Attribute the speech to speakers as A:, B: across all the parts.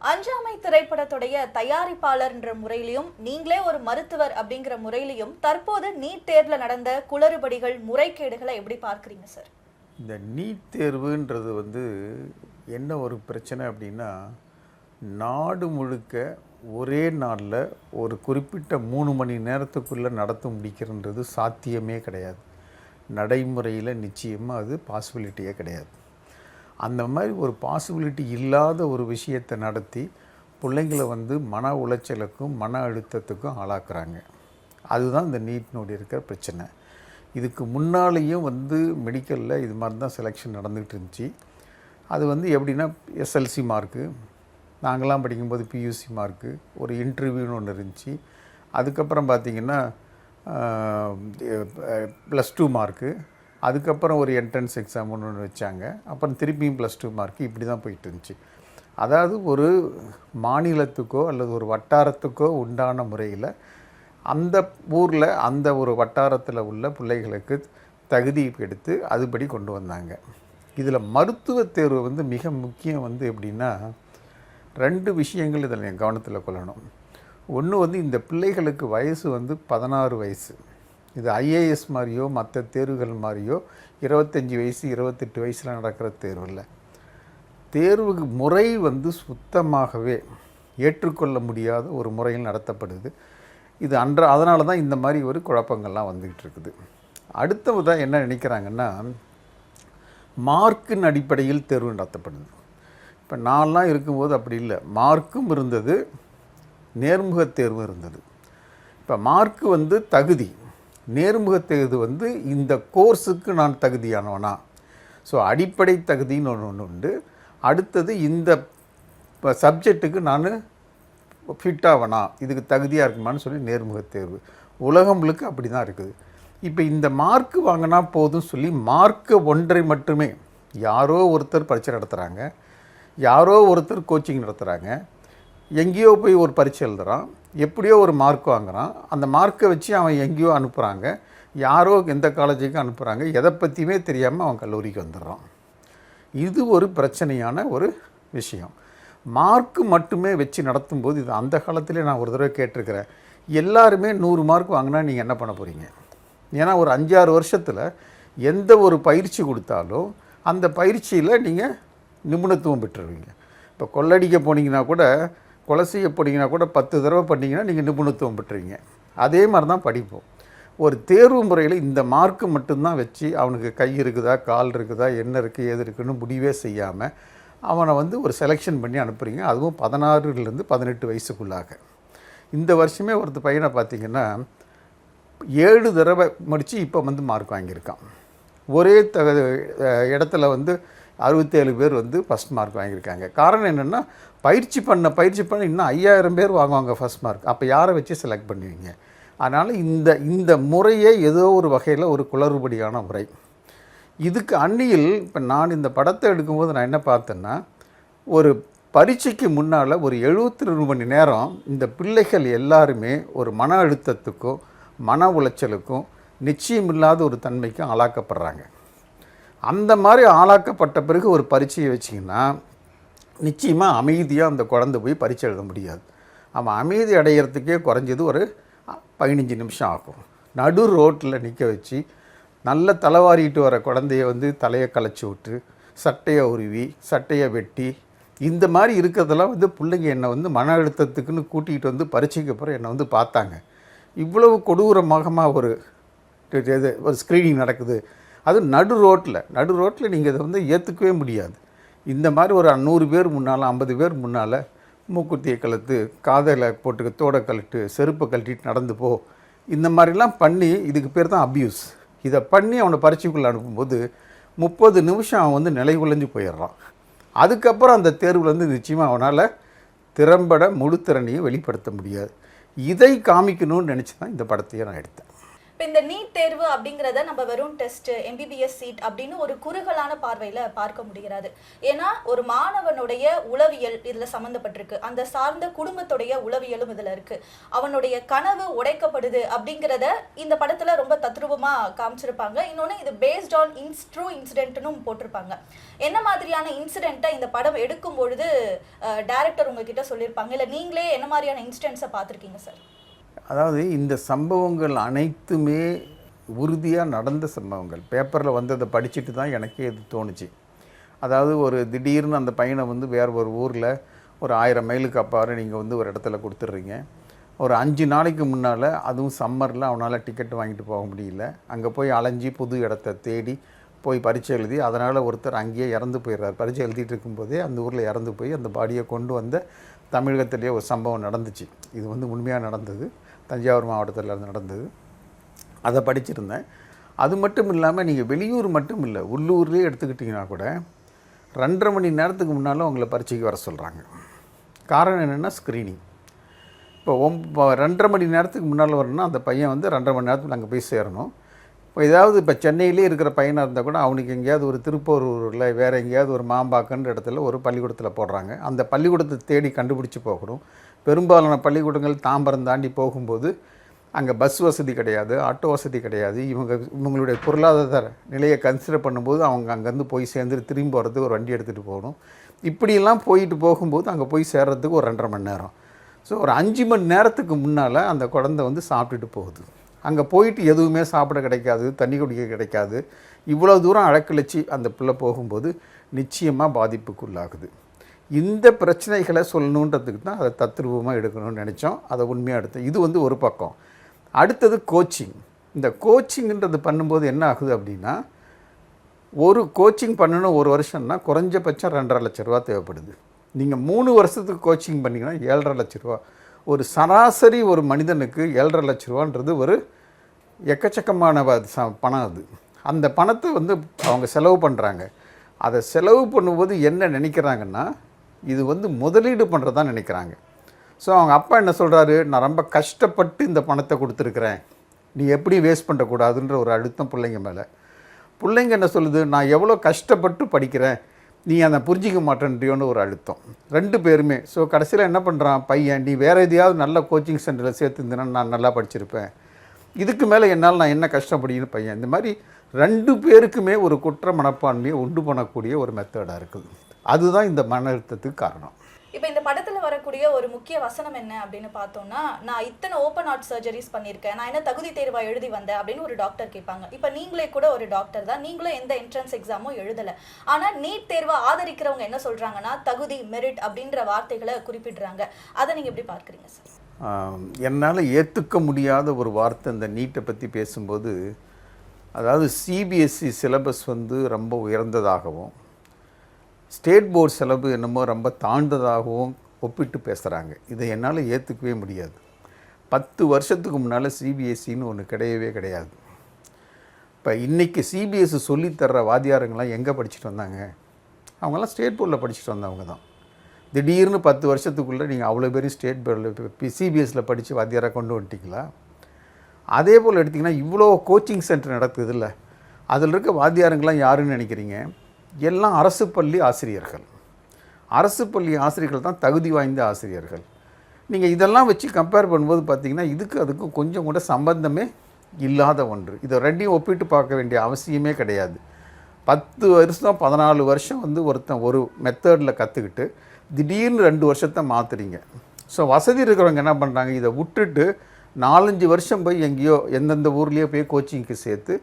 A: அஞ்சாமை திரைப்படத்துடைய தயாரிப்பாளர்ன்ற முறையிலையும் நீங்களே ஒரு மருத்துவர் அப்படிங்கிற முறையிலையும் தற்போது நீட் தேர்வில் நடந்த குளறுபடிகள் முறைகேடுகளை எப்படி பார்க்குறீங்க சார்?
B: இந்த நீட் தேர்வுன்றது வந்து என்ன ஒரு பிரச்சனை அப்படின்னா நாடு முழுக்க ஒரே நாளில் ஒரு குறிப்பிட்ட மூணு மணி நேரத்துக்குள்ளே நடத்த முடிக்கிறன்றது சாத்தியமே கிடையாது. நடைமுறையில் நிச்சயமாக அது பாசிபிலிட்டியே கிடையாது. அந்த மாதிரி ஒரு பாசிபிலிட்டி இல்லாத ஒரு விஷயத்தை நடத்தி பிள்ளைங்களை வந்து மன உளைச்சலுக்கும் மன அழுத்தத்துக்கும் ஆளாக்குறாங்க. அதுதான் இந்த நீட்னோடு இருக்கிற பிரச்சனை. இதுக்கு முன்னாலேயும் வந்து மெடிக்கலில் இது மாதிரி தான் செலெக்ஷன் நடந்துகிட்டு இருந்துச்சு. அது வந்து எப்படின்னா எஸ்எல்சி மார்க்கு நாங்களாம் படிக்கும்போது பியூசி மார்க்கு ஒரு இன்டர்வியூன்னு ஒன்று இருந்துச்சு. அதுக்கப்புறம் பார்த்திங்கன்னா ப்ளஸ் டூ மார்க்கு அதுக்கப்புறம் ஒரு என்ட்ரன்ஸ் எக்ஸாம் ஒன்று ஒன்று வச்சாங்க. அப்புறம் திருப்பியும் ப்ளஸ் டூ மார்க்கு இப்படி தான் போயிட்டு இருந்துச்சு. அதாவது ஒரு மாநிலத்துக்கோ அல்லது ஒரு வட்டாரத்துக்கோ உண்டான முறையில் அந்த ஊரில் அந்த ஒரு வட்டாரத்தில் உள்ள பிள்ளைகளுக்கு தகுதி எடுத்து அதுபடி கொண்டு வந்தாங்க. இதில் மருத்துவ தேர்வு வந்து மிக முக்கியம் வந்து எப்படின்னா ரெண்டு விஷயங்கள் இதில் என் கவனத்தில் கொள்ளணும். ஒன்று வந்து இந்த பிள்ளைகளுக்கு வயசு வந்து பதினாறு வயசு. இது ஐஏஎஸ் மாதிரியோ மற்ற தேர்வுகள் மாதிரியோ இருபத்தஞ்சி வயசு இருபத்தெட்டு வயசில் நடக்கிற தேர்வு இல்லை. தேர்வுக்கு முறை வந்து சுத்தமாகவே ஏற்றுக்கொள்ள முடியாத ஒரு முறையில் நடத்தப்படுது. இது அன்ற அதனால தான் இந்த மாதிரி ஒரு குழப்பங்கள்லாம் வந்துக்கிட்டு இருக்குது. அடுத்ததான் என்ன நினைக்கிறாங்கன்னா மார்க்கின் அடிப்படையில் தேர்வு நடத்தப்படுது. இப்போ நான்லாம் இருக்கும்போது அப்படி இல்லை. மார்க்கும் இருந்தது நேர்முக தேர்வும் இருந்தது. இப்போ மார்க்கு வந்து தகுதி. நேர்முக தேர்வு வந்து இந்த கோர்ஸுக்கு நான் தகுதியானவனா? ஸோ அடிப்படை தகுதின்னு ஒன்று ஒன்று உண்டு. அடுத்தது இந்த சப்ஜெக்ட்டுக்கு நான் ஃபிட்டாகவனா இதுக்கு தகுதியாக இருக்குமான்னு சொல்லி நேர்முக தேர்வு உலகம் முழுக்க அப்படி தான் இருக்குது. இப்போ இந்த மார்க்கு வாங்கினா போதும் சொல்லி மார்க்கு ஒன்றை மட்டுமே யாரோ ஒருத்தர் பரீட்சை நடத்துகிறாங்க யாரோ ஒருத்தர் கோச்சிங் நடத்துகிறாங்க எங்கேயோ போய் ஒரு பரீட்சை எழுதுகிறான் எப்படியோ ஒரு மார்க் வாங்குகிறான் அந்த மார்க்கை வச்சு அவன் எங்கேயோ அனுப்புகிறாங்க யாரோ எந்த காலேஜுக்கு அனுப்புகிறாங்க எதை பற்றியுமே தெரியாமல் அவன் கல்லூரிக்கு வந்துடுறான். இது ஒரு பிரச்சனையான ஒரு விஷயம். மார்க்கு மட்டுமே வச்சு நடத்தும்போது இது அந்த காலத்திலே நான் ஒரு தடவை கேட்டிருக்கிறேன். எல்லாருமே நூறு மார்க் வாங்கினா நீங்கள் என்ன பண்ண போகிறீங்க ஏன்னா ஒரு அஞ்சாறு வருஷத்தில் எந்த ஒரு பயிற்சி கொடுத்தாலும் அந்த பயிற்சியில் நீங்கள் நிபுணத்துவம் பெற்றுருவீங்க. இப்போ கொள்ளடிக்க போனீங்கன்னா கூட கொலை செய்ய போனீங்கன்னா கூட பத்து தடவை பண்ணிங்கன்னா நீங்கள் நிபுணத்துவம் பெற்றுவீங்க அதே மாதிரி தான் படிப்போம். ஒரு தேர்வு முறையில் இந்த மார்க்கு மட்டும்தான் வச்சு அவனுக்கு கை இருக்குதா கால் இருக்குதா என்ன இருக்குது ஏது இருக்குன்னு முடிவே செய்யாமல் அவனை வந்து ஒரு செலெக்ஷன் பண்ணி அனுப்புகிறீங்க அதுவும் பதினாறுலேருந்து பதினெட்டு வயசுக்குள்ளாக. இந்த வருஷமே ஒருத்தர் பையனை பார்த்தீங்கன்னா ஏழு தடவை முடித்து இப்போ வந்து மார்க் வாங்கியிருக்கான். ஒரே த இடத்துல வந்து அறுபத்தேழு பேர் வந்து ஃபஸ்ட் மார்க் வாங்கியிருக்காங்க. காரணம் என்னென்னா பயிற்சி பண்ண பயிற்சி பண்ண இன்னும் ஐயாயிரம் பேர் வாங்குவாங்க ஃபஸ்ட் மார்க் அப்போ யாரை வச்சு செலக்ட் பண்ணுவீங்க? அதனால் இந்த இந்த முறையே ஏதோ ஒரு வகையில் ஒரு குளறுபடியான முறை. இதுக்கு அந்நியில் இப்போ நான் இந்த படத்தை எடுக்கும்போது நான் என்ன பார்த்தேன்னா ஒரு பரீட்சைக்கு முன்னால் ஒரு எழுபத்தி ரெண்டு மணி நேரம் இந்த பிள்ளைகள் எல்லாருமே ஒரு மன அழுத்தத்துக்கும் மன உளைச்சலுக்கும் நிச்சயமில்லாத ஒரு தன்மைக்கும் ஆளாக்கப்படுறாங்க. அந்த மாதிரி ஆளாக்கப்பட்ட பிறகு ஒரு பரீட்சையை வச்சிங்கன்னா நிச்சயமாக அமைதியாக அந்த குழந்தை போய் பரீட்சை எழுத முடியாது. அவன் அமைதி அடைகிறதுக்கே குறைஞ்சது ஒரு பதினஞ்சு நிமிஷம் ஆகும். நடு ரோட்டில் நிற்க வச்சு நல்ல தலைவாரிட்டு வர குழந்தைய வந்து தலையை களைச்சி விட்டு சட்டையை உருவி சட்டையை வெட்டி இந்த மாதிரி இருக்கிறதெல்லாம் வந்து பிள்ளைங்க என்னை வந்து மன அழுத்தத்துக்குன்னு கூட்டிகிட்டு வந்து பரீட்சைக்கு அப்புறம் என்னை வந்து பார்த்தாங்க. இவ்வளவு கொடூரமாக ஒரு இது ஒரு ஸ்க்ரீனிங் நடக்குது. அது நடு ரோட்டில் நடு ரோட்டில் நீங்கள் இதை வந்து ஏற்றுக்கவே முடியாது. இந்த மாதிரி ஒரு நூறு பேர் முன்னால் ஐம்பது பேர் முன்னால் மூக்குத்தியை கழுத்து காதலை போட்டுக்க தோடை கழட்டு செருப்பை கழட்டிட்டு நடந்து போ. இந்த மாதிரிலாம் பண்ணி இதுக்கு பேர் தான் அப்யூஸ். இதை பண்ணி அவனை பரீட்சைக்குள்ளே அனுப்பும்போது முப்பது நிமிஷம் அவன் வந்து நிலை குலைஞ்சு போயிடுறான். அதுக்கப்புறம் அந்த தேர்வுலேருந்து நிச்சயமாக அவனால் திறம்பட முழு திறனையும் வெளிப்படுத்த முடியாது. இதை காமிக்கணும்னு நினச்சி தான் இந்த படத்தையே நான் எடுத்தேன்.
A: இப்போ இந்த நீட் தேர்வு அப்படிங்கிறத நம்ம வெறும் டெஸ்ட் எம்பிபிஎஸ் சீட் அப்படின்னு ஒரு குறுகலான பார்வையில் பார்க்க முடிகிறது. ஏன்னா ஒரு மாணவனுடைய உளவியல் இதில் சம்மந்தப்பட்டிருக்கு அந்த சார்ந்த குடும்பத்துடைய உளவியலும் இதில் இருக்கு. அவனுடைய கனவு உடைக்கப்படுது அப்படிங்கிறத இந்த படத்தில் ரொம்ப தத்ரூபமாக காமிச்சிருப்பாங்க. இன்னொன்று இது பேஸ்ட் ஆன் இன்ஸ் ட்ரூ இன்சிடென்ட்னு போட்டிருப்பாங்க. என்ன மாதிரியான இன்சிடென்ட்டை இந்த படம் எடுக்கும் பொழுது டேரக்டர் உங்ககிட்ட சொல்லியிருப்பாங்க? இல்லை நீங்களே என்ன மாதிரியான இன்சிடென்ட்ஸை பார்த்துருக்கீங்க சார்
B: அதாவது இந்த சம்பவங்கள் அனைத்துமே உறுதியாக நடந்த சம்பவங்கள். பேப்பரில் வந்ததை படிச்சுட்டு தான் எனக்கே இது தோணுச்சு. அதாவது ஒரு திடீர்னு அந்த பையனை வந்து வேறு ஒரு ஊரில் ஒரு ஆயிரம் மைலுக்கு அப்பாறு நீங்கள் வந்து ஒரு இடத்துல கொடுத்துட்றீங்க. ஒரு அஞ்சு நாளைக்கு முன்னால் அதுவும் சம்மரில் அவனால் டிக்கெட் வாங்கிட்டு போக முடியல. அங்கே போய் அலைஞ்சி புது இடத்த தேடி போய் பரீட்சை எழுதி அதனால் ஒருத்தர் அங்கேயே இறந்து போயிடுறார். பரீட்சை எழுதிட்டு இருக்கும்போதே அந்த ஊரில் இறந்து போய் அந்த பாடியை கொண்டு வந்த தமிழகத்திலேயே ஒரு சம்பவம் நடந்துச்சு. இது வந்து உண்மையாக நடந்தது. தஞ்சாவூர் மாவட்டத்தில் நடந்தது. அதை படிச்சிருந்தேன். அது மட்டும் இல்லாமல் நீங்கள் வெளியூர் மட்டும் இல்லை உள்ளூர்லேயே எடுத்துக்கிட்டிங்கன்னா கூட ரெண்டரை மணி நேரத்துக்கு முன்னால் உங்களை பரீட்சைக்கு வர சொல்கிறாங்க காரணம் என்னென்னா ஸ்க்ரீனிங் இப்போ ஒம் இப்போ ரெண்டரை மணி நேரத்துக்கு முன்னால் வரணும்னா அந்த பையன் வந்து ரெண்டரை மணி நேரத்துக்கு அங்கே போய் சேரணும். இப்போ ஏதாவது இப்போ சென்னையிலே இருக்கிற பையனாக இருந்தால் கூட அவனுக்கு எங்கேயாவது ஒரு திருப்பூரூரில் வேறு எங்கேயாவது ஒரு மாம்பாக்கன்ற இடத்துல ஒரு பள்ளிக்கூடத்தில் போடுறாங்க. அந்த பள்ளிக்கூடத்தை தேடி கண்டுபிடிச்சி போகணும். பெரும்பாலான பள்ளிக்கூடங்கள் தாம்பரம் தாண்டி போகும்போது அங்கே பஸ் வசதி கிடையாது ஆட்டோ வசதி கிடையாது. இவங்க இவங்களுடைய பொருளாதார நிலையை கன்சிடர் பண்ணும்போது அவங்க அங்கேருந்து போய் சேர்ந்து திரும்பி போகிறதுக்கு ஒரு வண்டி எடுத்துகிட்டு போகணும். இப்படியெல்லாம் போயிட்டு போகும்போது அங்கே போய் சேர்றதுக்கு ஒரு ரெண்டரை மணி நேரம். ஸோ ஒரு அஞ்சு மணி நேரத்துக்கு முன்னால் அந்த குழந்தை வந்து சாப்பிட்டுட்டு போகுது. அங்கே போயிட்டு எதுவுமே சாப்பிட கிடைக்காது தண்ணி குடிக்க கிடைக்காது. இவ்வளோ தூரம் அழக்கழிச்சு அந்த பிள்ளை போகும்போது நிச்சயமாக பாதிப்புக்குள்ளாகுது. இந்த பிரச்சனைகளை சொல்லணுன்றதுக்கு தான் அதை தத்ரூபமாக எடுக்கணும்னு நினச்சோம். அதை உண்மையாக எடுத்தோம். இது வந்து ஒரு பக்கம். அடுத்தது கோச்சிங் இந்த கோச்சிங்ன்றது பண்ணும்போது என்ன ஆகுது அப்படின்னா ஒரு கோச்சிங் பண்ணணும் ஒரு வருஷம்னா குறைஞ்சபட்சம் ரெண்டரை லட்ச ரூபா தேவைப்படுது. நீங்கள் மூணு வருஷத்துக்கு கோச்சிங் பண்ணிங்கன்னா ஏழரை லட்ச ரூபா. ஒரு சராசரி ஒரு மனிதனுக்கு ஏழரை லட்ச ரூபான்றது ஒரு எக்கச்சக்கமான ச- பணம் அது. அந்த பணத்தை வந்து அவங்க செலவு பண்ணுறாங்க அதை செலவு பண்ணும்போது என்ன நினைக்கிறாங்கன்னா இது வந்து முதலீடு பண்ணுறதா நினைக்கிறாங்க. ஸோ அவங்க அப்பா என்ன சொல்கிறாரு நான் ரொம்ப கஷ்டப்பட்டு இந்த பணத்தை கொடுத்துருக்குறேன். நீ எப்படி வேஸ்ட் பண்ணக்கூடாதுன்ற ஒரு அழுத்தம் பிள்ளைங்க மேலே. பிள்ளைங்க என்ன சொல்லுது? நான் எவ்வளோ கஷ்டப்பட்டு படிக்கிறேன். நீ அதை புரிஞ்சிக்க மாட்டேன்றியோன்னு ஒரு அழுத்தம். ரெண்டு பேருமே. ஸோ கடைசியில் என்ன பண்ணுறான் பையன் நீ வேறு எதையாவது நல்ல கோச்சிங் சென்டரில் சேர்த்துருந்தேன்னா நான் நல்லா படிச்சிருப்பேன். இதுக்கு மேலே என்னால் நான் என்ன கஷ்டப்படுன்னு பையன். இந்த மாதிரி ரெண்டு பேருக்குமே ஒரு குற்ற மனப்பான்மையை உண்டு பண்ணக்கூடிய ஒரு மெத்தடாக இருக்குது. அதுதான் இந்த மன அழுத்தத்துக்கு காரணம்.
A: இப்போ இந்த படத்துல வரக்கூடிய ஒரு முக்கிய வசனம் என்ன அப்படின்னு பார்த்தோம்னா நான் இத்தனை ஓப்பன் ஹார்ட் சர்ஜரிஸ் பண்ணியிருக்கேன் நான் என்ன தகுதி தேர்வா எழுதி வந்தேன் அப்படின்னு ஒரு டாக்டர் கேட்பாங்க. இப்போ நீங்களே கூட ஒரு டாக்டர் தான் நீங்களும் எந்த என்ட்ரன்ஸ் எக்ஸாமும் எழுதல. ஆனா நீட் தேர்வை ஆதரிக்கிறவங்க என்ன சொல்றாங்கன்னா தகுதி மெரிட் அப்படின்ற வார்த்தைகளை குறிப்பிடுறாங்க. அதை நீங்க எப்படி பார்க்கறீங்க சார்
B: என்னால் ஏற்றுக்க முடியாத ஒரு வார்த்தை இந்த நீட்டை பற்றி பேசும்போது அதாவது சிபிஎஸ்சி சிலபஸ் வந்து ரொம்ப உயர்ந்ததாகவும் ஸ்டேட் போர்ட் செலவு என்னமோ ரொம்ப தாழ்ந்ததாகவும் ஒப்பிட்டு பேசுகிறாங்க இதை என்னால் ஏற்றுக்கவே முடியாது. பத்து வருஷத்துக்கு முன்னால் சிபிஎஸ்சின்னு ஒன்று கிடையவே கிடையாது. இப்போ இன்றைக்கி சிபிஎஸ்சி சொல்லித்தர்ற வாத்தியாருங்கெல்லாம் எங்கே படிச்சுட்டு வந்தாங்க? அவங்கெல்லாம் ஸ்டேட் போர்டில் படிச்சுட்டு வந்தவங்க தான். திடீர்னு பத்து வருஷத்துக்குள்ளே நீங்கள் அவ்வளோ பேரும் ஸ்டேட் போர்டில் சிபிஎஸ்சியில் படித்து வாத்தியாராக கொண்டு வந்துட்டிங்களா? அதே போல் எடுத்திங்கன்னா இவ்வளோ கோச்சிங் சென்டர் நடக்குது இல்லை? அதில் இருக்க வாத்தியாரங்களாம் யாருன்னு நினைக்கிறீங்க? எல்லாம் அரசு பள்ளி ஆசிரியர்கள். அரசு பள்ளி ஆசிரியர்கள் தான் தகுதி வாய்ந்த ஆசிரியர்கள். நீங்கள் இதெல்லாம் வச்சு கம்பேர் பண்ணும்போது பார்த்தீங்கன்னா இதுக்கு அதுக்கும் கொஞ்சம் கூட சம்பந்தமே இல்லாத ஒன்று. இதை ரெண்டையும் ஒப்பிட்டு பார்க்க வேண்டிய அவசியமே கிடையாது. பத்து வருஷம் பதினாலு வருஷம் வந்து ஒருத்தன் ஒரு மெத்தடில் கற்றுக்கிட்டு திடீர்னு ரெண்டு வருஷத்தை மாற்றுறீங்க ஸோ வசதி இருக்கிறவங்க என்ன பண்ணுறாங்க இதை விட்டுட்டு நாலஞ்சு வருஷம் போய் எங்கேயோ எந்தெந்த ஊர்லேயோ போய் கோச்சிங்க்கு சேர்த்து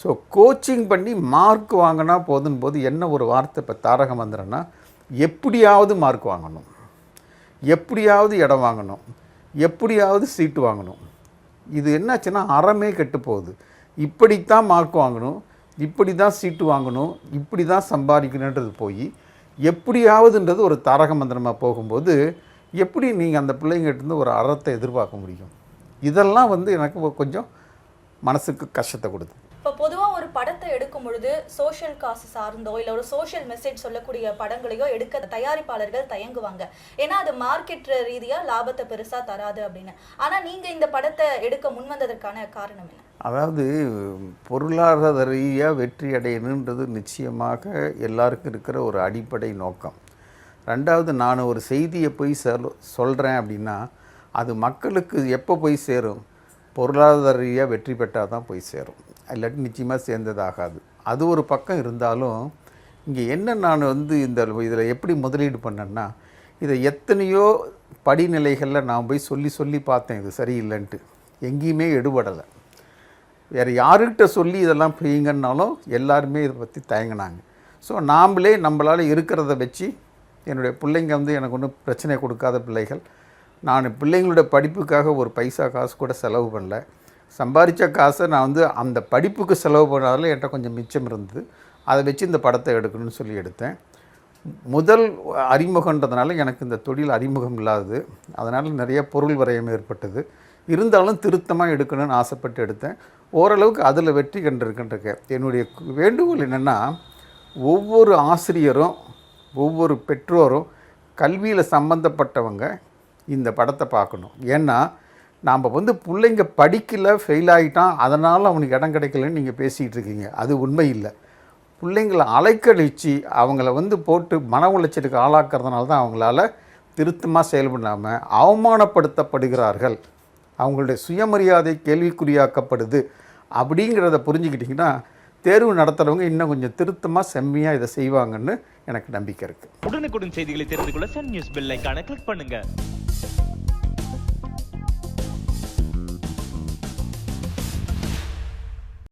B: ஸோ கோச்சிங் பண்ணி மார்க் வாங்கினா போதும் போது என்ன ஒரு வார்த்தை இப்போ தாரக மந்திரம்னா எப்படியாவது மார்க் வாங்கணும். எப்படியாவது இடம் வாங்கணும். எப்படியாவது சீட்டு வாங்கணும். இது என்னாச்சுன்னா அறமே கெட்டு போகுது. இப்படித்தான் மார்க் வாங்கணும். இப்படி தான் சீட்டு வாங்கணும். இப்படி தான் சம்பாதிக்கணுன்றது போய் எப்படியாவதுன்றது ஒரு தாரக மந்திரமாக போகும்போது எப்படி நீங்கள் அந்த பிள்ளைங்கிட்டேருந்து ஒரு அறத்தை எதிர்பார்க்க முடியும்? இதெல்லாம் வந்து எனக்கு கொஞ்சம் மனசுக்கு கஷ்டத்தை கொடுத்து
A: இப்போ பொதுவாக ஒரு படத்தை எடுக்கும் பொழுது சோஷியல் காசு சார்ந்தோ இல்லை ஒரு சோஷியல் மெசேஜ் சொல்லக்கூடிய படங்களையோ எடுக்க தயாரிப்பாளர்கள் தயங்குவாங்க. ஏன்னா அது மார்க்கெட் ரீதியாக லாபத்தை பெருசாக தராது அப்படின்னு. ஆனால் நீங்கள் இந்த படத்தை எடுக்க முன்வந்ததற்கான காரணம் என்ன?
B: அதாவது பொருளாதார ரீதியாக வெற்றி அடையணுன்றது நிச்சயமாக எல்லாருக்கும் இருக்கிற ஒரு அடிப்படை நோக்கம். ரெண்டாவது நான் ஒரு செய்தியை போய் சொல் சொல்கிறேன் அப்படின்னா அது மக்களுக்கு எப்போ போய் சேரும்? பொருளாதார ரீதியாக வெற்றி பெற்றால் தான் போய் சேரும். இல்லாட்டி நிச்சயமாக சேர்ந்ததாகாது. அது ஒரு பக்கம் இருந்தாலும் இங்கே என்ன நான் வந்து இந்த இதில் எப்படி முதலீடு பண்ணேன்னா இதை எத்தனையோ படிநிலைகளில் நான் போய் சொல்லி சொல்லி பார்த்தேன். இது சரியில்லைன்ட்டு. எங்கேயுமே எடுபடலை. வேறு யாருக்கிட்ட சொல்லி இதெல்லாம் பெய்யுங்கன்னாலும் எல்லாருமே இதை பற்றி தயங்கினாங்க. ஸோ நாம்ளே நம்மளால் இருக்கிறத வச்சு என்னுடைய பிள்ளைங்க வந்து எனக்கு ஒன்றும் பிரச்சனை கொடுக்காத பிள்ளைகள். நான் பிள்ளைங்களோட படிப்புக்காக ஒரு பைசா காசு கூட செலவு பண்ணல. சம்பாதிச்ச காசை நான் வந்து அந்த படிப்புக்கு செலவு பண்ணாலும் என்கிட்ட கொஞ்சம் மிச்சம் இருந்தது. அதை வச்சு இந்த படத்தை எடுக்கணும்னு சொல்லி எடுத்தேன். முதல் அறிமுகன்றதுனால எனக்கு இந்த தொழில் அறிமுகம் இல்லாதது. அதனால் நிறைய பொருள் வரையம் ஏற்பட்டது. இருந்தாலும் திருத்தமாக எடுக்கணும்னு ஆசைப்பட்டு எடுத்தேன். ஓரளவுக்கு அதில் வெற்றி கண்டிருக்கின்றிருக்கேன் என்னுடைய வேண்டுகோள் என்னென்னா ஒவ்வொரு ஆசிரியரும் ஒவ்வொரு பெற்றோரும் கல்வியில் சம்மந்தப்பட்டவங்க இந்த படத்தை பார்க்கணும். ஏன்னா நாம் வந்து பிள்ளைங்க படிக்கல ஃபெயில் ஆகிட்டான் அதனால் அவனுக்கு இடம் கிடைக்கலன்னு நீங்கள் பேசிகிட்டு இருக்கீங்க. அது உண்மை இல்லை. பிள்ளைங்களை அலைக்கழித்து அவங்கள வந்து போட்டு மன உளைச்சலுக்கு ஆளாக்குறதுனால தான் அவங்களால திருத்தமாக செயல்படாமல் அவமானப்படுத்தப்படுகிறார்கள். அவங்களுடைய சுயமரியாதை கேள்விக்குறியாக்கப்படுது அப்படிங்கிறத புரிஞ்சுக்கிட்டிங்கன்னா தேர்வு நடத்துகிறவங்க இன்னும் கொஞ்சம் திருத்தமாக செம்மையாக இதை செய்வாங்கன்னு எனக்கு நம்பிக்கை இருக்குது
C: உடனுக்குடன் செய்திகளை தெரிந்து கொள்ள சன் நியூஸ் பெல் ஐக்கான கிளிக் பண்ணுங்க.